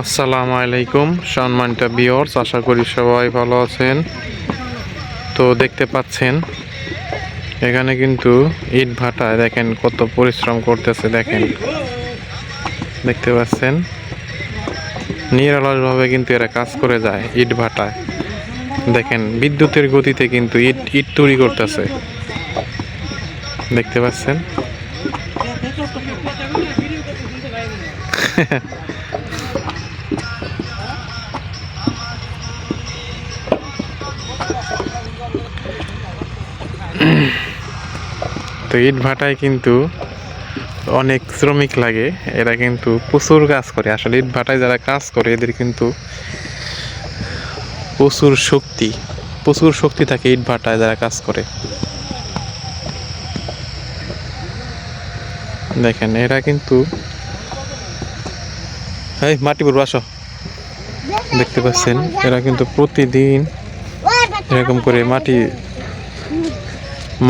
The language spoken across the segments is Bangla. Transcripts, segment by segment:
আসসালামু আলাইকুম, সম্মানিত বিয়র্স আশা করি সবাই ভালো আছেন। তো দেখতে পাচ্ছেন, এখানে কিন্তু ইট ভাটায় দেখেন কত পরিশ্রম করতেছে, দেখেন। দেখতে পাচ্ছেন, নিরলসভাবে কিন্তু এরা কাজ করে যায় ইট ভাটায়। দেখেন, বিদ্যুতের গতিতে কিন্তু ইট ইট তৈরি করতেছে। দেখতে পাচ্ছেন? তো ইট ভাটায় কিন্তু অনেক শ্রমিক লাগে, এরা কিন্তু প্রচুর কাজ করে। আসলে ইট ভাটায় যারা কাজ করে, এদের কিন্তু প্রচুর শক্তি প্রচুর শক্তি থাকে ইট ভাটায় যারা কাজ করে। দেখেন, এরা কিন্তু মাটি পড়ব আসো দেখতে পাচ্ছেন, এরা কিন্তু প্রতিদিন এরকম করে মাটি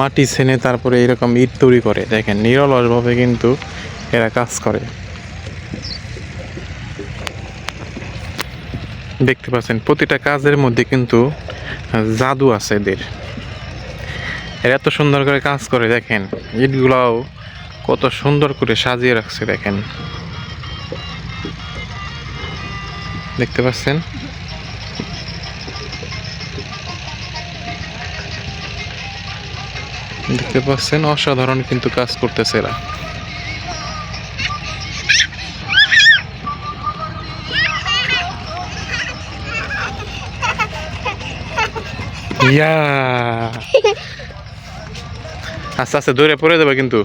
মাটি ছেনে তারপরে এরকম ইট তৈরি করে। দেখেন, নিরলসভাবে কিন্তু এরা কাজ করে। দেখতে পাচ্ছেন, প্রতিটা কাজের মধ্যে কিন্তু জাদু আছে এদের। এরা এত সুন্দর করে কাজ করে, দেখেন, ইটগুলাও কত সুন্দর করে সাজিয়ে রাখছে, দেখেন। দেখতে পাচ্ছেন? দেখতে পাচ্ছেন, অসাধারণ কিন্তু কাজ করতেছে এরা। ইয়া। আস্তে আস্তে দৌড়ে পড়ে যাবে কিন্তু।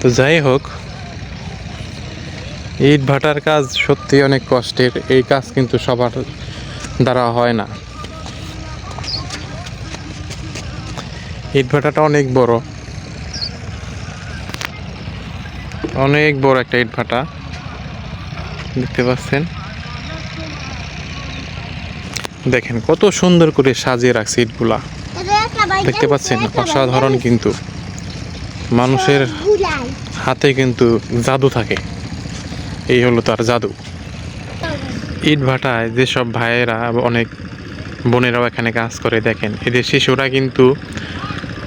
তো যাই হোক, ইট ভাটার কাজ সত্যি অনেক কষ্টের, এই কাজ কিন্তু সবার দ্বারা হয় না। ইট ভাটাটা অনেক বড়। অনেক বড় একটা ইট ভাটা। দেখতে পাচ্ছেন? দেখেন কত সুন্দর করে সাজিয়ে রাখছে ইটগুলা। দেখতে পাচ্ছেন? অসাধারণ কিন্তু। মানুষের হাতে কিন্তু জাদু থাকে। এই হলো তার জাদু। ইট ভাটায় যেসব ভাইয়েরা অনেক বোনেরাও এখানে কাজ করে, দেখেন? এদের শিশুরা কিন্তু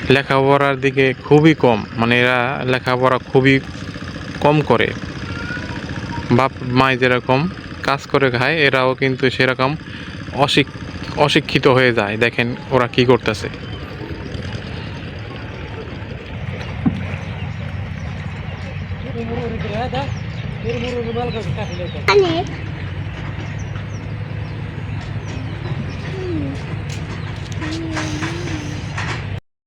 লেখাপড়ার দিকে খুবই কম। মানে এরা লেখাপড়া খুবই কম করে। বাপ মায় যেরকম কাজ করে খায় এরাও কিন্তু সেরকম অশিক অশিক্ষিত হয়ে যায়। দেখেন ওরা কি করতেছে। অনেক